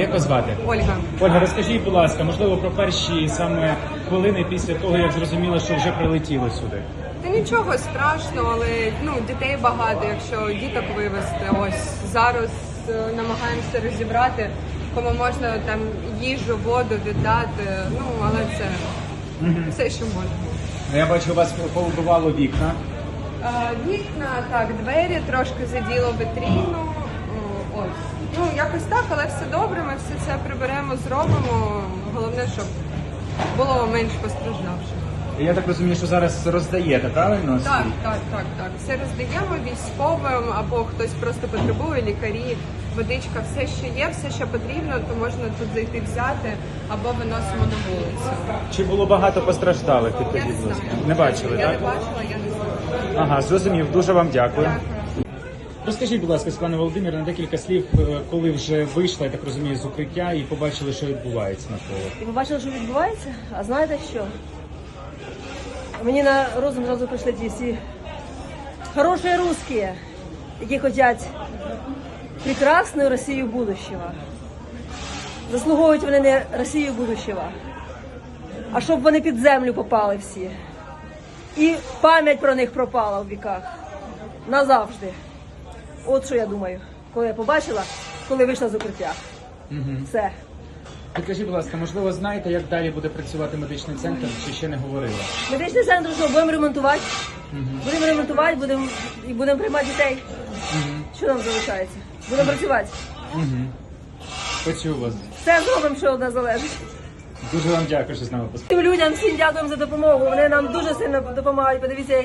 як вас звати? Ольга. Ольга, розкажіть, будь ласка, можливо, про перші саме хвилини після того, як зрозуміли, що вже прилетіли сюди. Та нічого страшного, але ну дітей багато. Якщо діток вивезти, ось зараз е, намагаємося розібрати, кому можна там їжу, воду віддати. Ну але це все, що можна. Я бачу, у вас повибивало вікна. Е, Вікна, так, двері трошки заділо витріну. О, Ось. Ну, якось так, але все добре, ми все це приберемо, зробимо. Головне, щоб було менш постраждавших. Я так розумію, що зараз роздаєте, правильно? Так, так, так, так. Все роздаємо військовим або хтось просто потребує, лікарі, водичка, все, що є, все, що потрібно, то можна тут зайти взяти або виносимо на вулицю. Чи було багато постраждалих? Я Підкажіть, не знаю. Не бачили, я так? не бачила, я не знаю. Ага, зрозумів. Дуже вам дякую. Дякую. Розкажіть, будь ласка, Світлана Володимирівна, декілька слів, е, коли вже вийшла, я так розумію, з укриття і побачили, що відбувається навколо. І побачили, що відбувається. А знаєте що? Мені на розум зразу прийшли ті всі хороші русські, які хочуть прекрасну Росію будущего. Заслуговують вони не Росію будущего, а щоб вони під землю попали всі. І пам'ять про них пропала в віках. Назавжди. От що я думаю, коли я побачила, коли вийшла з укриття. Все. Підкажіть, будь ласка, можливо, знаєте, як далі буде працювати медичний центр, чи ще не говорили? Медичний центр що будемо ремонтувати. Будемо ремонтувати, будемо і будемо приймати дітей. Що нам залишається? Будемо працювати. Почув вас. Все зробимо, що од нас залежить. Дуже вам дякую, що з нами поспілкувалися. Тим людям всім дякуємо за допомогу. Вони нам дуже сильно допомагають. Подивіться,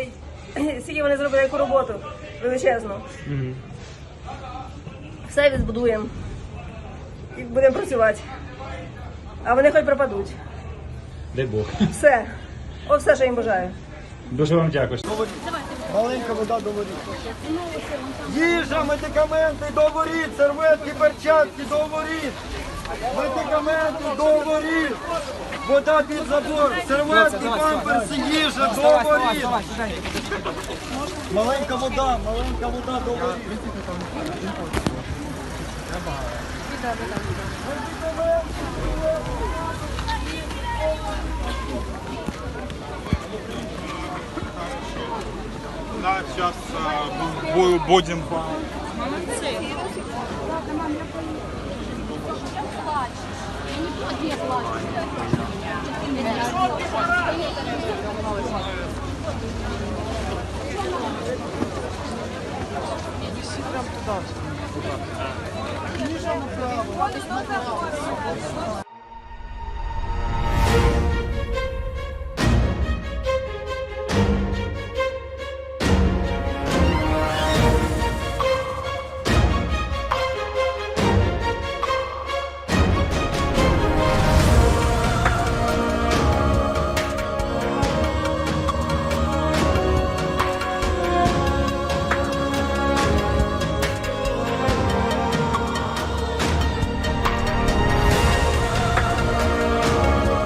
скільки вони зробили яку роботу. Величезно. Все відбудуємо. І будемо працювати. А вони хоч пропадуть. Дай Бог. Все. От все, що їм бажаю. Дуже вам дякую. Маленька вода до воріт. Їжа, медикаменти до воріт, серветки, перчатки до воріт. Медикаменти до воріт. Вода під забор, серветки, памперси, їжа до воріт. Маленька вода, маленька вода до воріт. Да, сейчас э, будем по... Молодцы. Иди прям туда. Thank you.